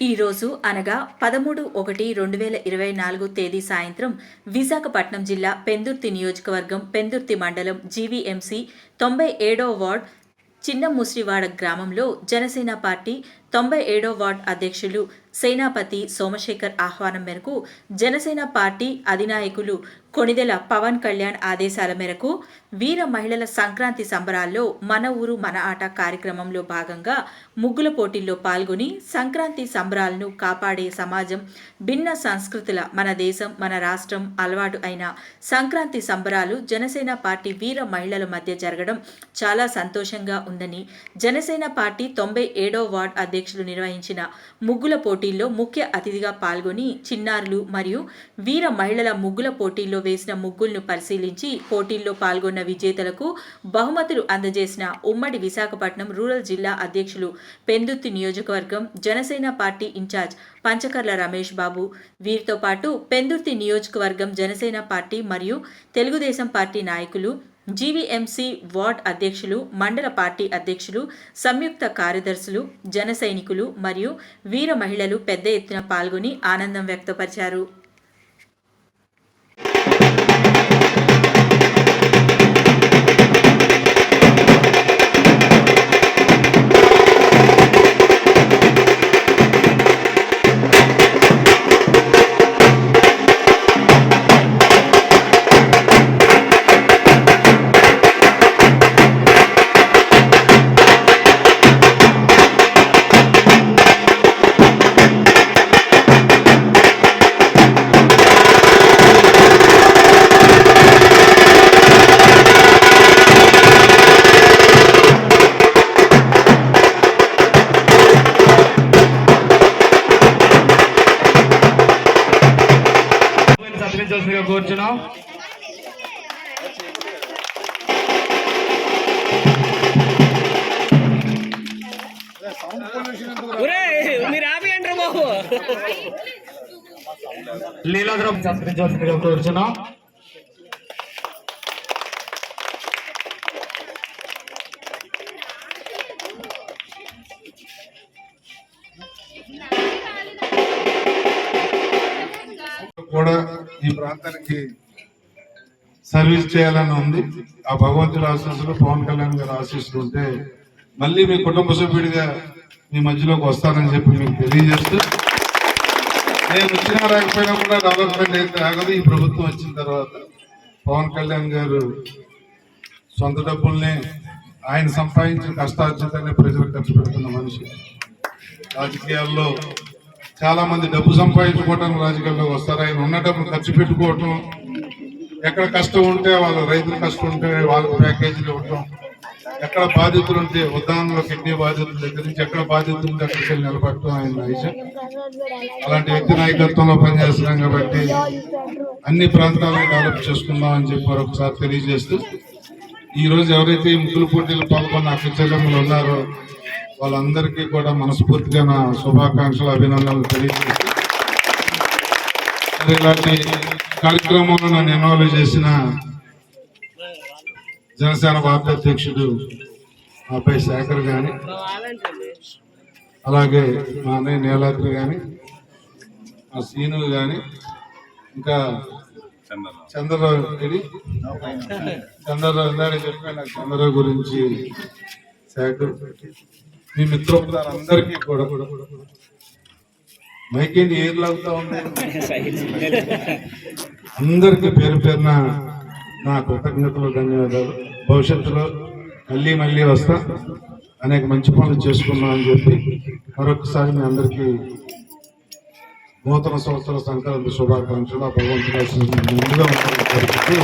ఈ రోజు అనగా పదమూడు ఒకటి రెండు వేల ఇరవై నాలుగు తేదీ సాయంత్రం విశాఖపట్నం జిల్లా పెందుర్తి నియోజకవర్గం పెందుర్తి మండలం జీవీఎంసీ తొంభై ఏడో వార్డ్ చిన్న ముసిరివాడ గ్రామంలో జనసేన పార్టీ తొంభై ఏడో వార్డ్ అధ్యక్షులు సేనాపతి సోమశేఖర్ ఆహ్వానం మేరకు జనసేన పార్టీ అధినాయకులు కొణిదెల పవన్ కళ్యాణ్ ఆదేశాల మేరకు వీర మహిళల సంక్రాంతి సంబరాల్లో మన ఊరు మన ఆట కార్యక్రమంలో భాగంగా ముగ్గుల పోటీల్లో పాల్గొని సంక్రాంతి సంబరాలను కాపాడే సమాజం భిన్న సంస్కృతుల మన దేశం మన రాష్ట్రం అలవాటు అయిన సంక్రాంతి సంబరాలు జనసేన పార్టీ వీర మహిళల మధ్య జరగడం చాలా సంతోషంగా ఉందని జనసేన పార్టీ తొంభై ఏడో వార్డ్ అధ్యక్షులు నిర్వహించిన ముగ్గుల పోటీల్లో ముఖ్య అతిథిగా పాల్గొని చిన్నారులు మరియు వీర మహిళల ముగ్గుల పోటీల్లో వేసిన ముగ్గులను పరిశీలించి పోటీల్లో పాల్గొన్న విజేతలకు బహుమతులు అందజేసిన ఉమ్మడి విశాఖపట్నం రూరల్ జిల్లా అధ్యక్షులు పెందుత్తి నియోజకవర్గం జనసేన పార్టీ ఇన్ఛార్జ్ పంచకర్ల రమేష్ బాబు. వీరితో పాటు పెందుర్తి నియోజకవర్గం జనసేన పార్టీ మరియు తెలుగుదేశం పార్టీ నాయకులు జీవీఎంసీ వార్డ్ అధ్యక్షులు మండల పార్టీ అధ్యక్షులు సంయుక్త కార్యదర్శులు జన సైనికులు మరియు వీర మహిళలు పెద్ద ఎత్తున పాల్గొని ఆనందం వ్యక్తపరిచారు. సత్కరించాల్సిందిగా కోరుచున్నాం. లీలాద్రం కోరుచున్నాం. కూడా ఈ ప్రాంతానికి సర్వీస్ చేయాలని ఉంది. ఆ భగవంతుడి ఆశీస్సులు పవన్ కళ్యాణ్ గారు ఆశీస్సులు ఉంటే మళ్ళీ మీ కుటుంబ సభ్యుడిగా మీ మధ్యలోకి వస్తానని చెప్పి మీకు తెలియజేస్తూ నేను వచ్చినా రాకపోయినా కూడా డెవలప్మెంట్ అయితే ఆగదు. ఈ ప్రభుత్వం వచ్చిన తర్వాత పవన్ కళ్యాణ్ గారు సొంత డబ్బుల్ని ఆయన సంపాదించిన కష్టార్జితాన్ని ప్రజలకు ఖర్చు పెడుతున్న మనిషి. రాజకీయాల్లో చాలా మంది డబ్బు సంపాదించుకోవడానికి రాజకీయాల్లో వస్తారు. ఆయన ఉన్న డబ్బులు ఖర్చు పెట్టుకోవటం ఎక్కడ కష్టం ఉంటే వాళ్ళ రైతుల కష్టం ఉంటే వాళ్ళకు ప్యాకేజీలు ఇవ్వటం ఎక్కడ బాధితులు ఉంటే ఉదాహరణలో కిడ్నీ బాధితుల దగ్గర నుంచి ఎక్కడ బాధితులు ఉంటే అక్కడికి వెళ్ళి నిలబడటం ఆయన విషయం అలాంటి వ్యక్తి నాయకత్వంలో పనిచేస్తున్నాం కాబట్టి అన్ని ప్రాంతాలను డెవలప్ చేసుకుందాం అని చెప్పి మరొకసారి తెలియజేస్తూ ఈరోజు ఎవరైతే ఈ ముగ్గులు పోటీలు పాల్గొన్న అక్క చెల్లెమ్మలు ఉన్నారో వాళ్ళందరికీ కూడా మనస్ఫూర్తిగా నా శుభాకాంక్షలు అభినందనలు తెలియజేసి ఇలాంటి కార్యక్రమంలో నన్ను ఇన్వాల్వ్ చేసిన జనసేన పార్టీ అధ్యక్షుడు అబ్బాయి శేఖర్ గాని అలాగే మా అన్నయ్య నీలాద్రి గాని మా సీను గాని ఇంకా చంద్రరావు ఇది చంద్రరావు ఇందాక చెప్పాను చంద్రరావు గురించి శేఖర్. మీ మిత్రులందరికీ కూడా. కూడా ఏం లాగుతా ఉన్నాయి అందరికీ పేరు పేరున నా కృతజ్ఞతలు ధన్యవాదాలు. భవిష్యత్తులో మళ్ళీ మళ్ళీ వస్తా. అనేక మంచి పనులు చేసుకున్నాం అని చెప్పి మరొకసారి మీ అందరికీ నూతన సంవత్సర సంక్రాంతి శుభాకాంక్షలు. ఆ భగవంతుడు ముందుగా ఉండాలని కోరుకుంటూ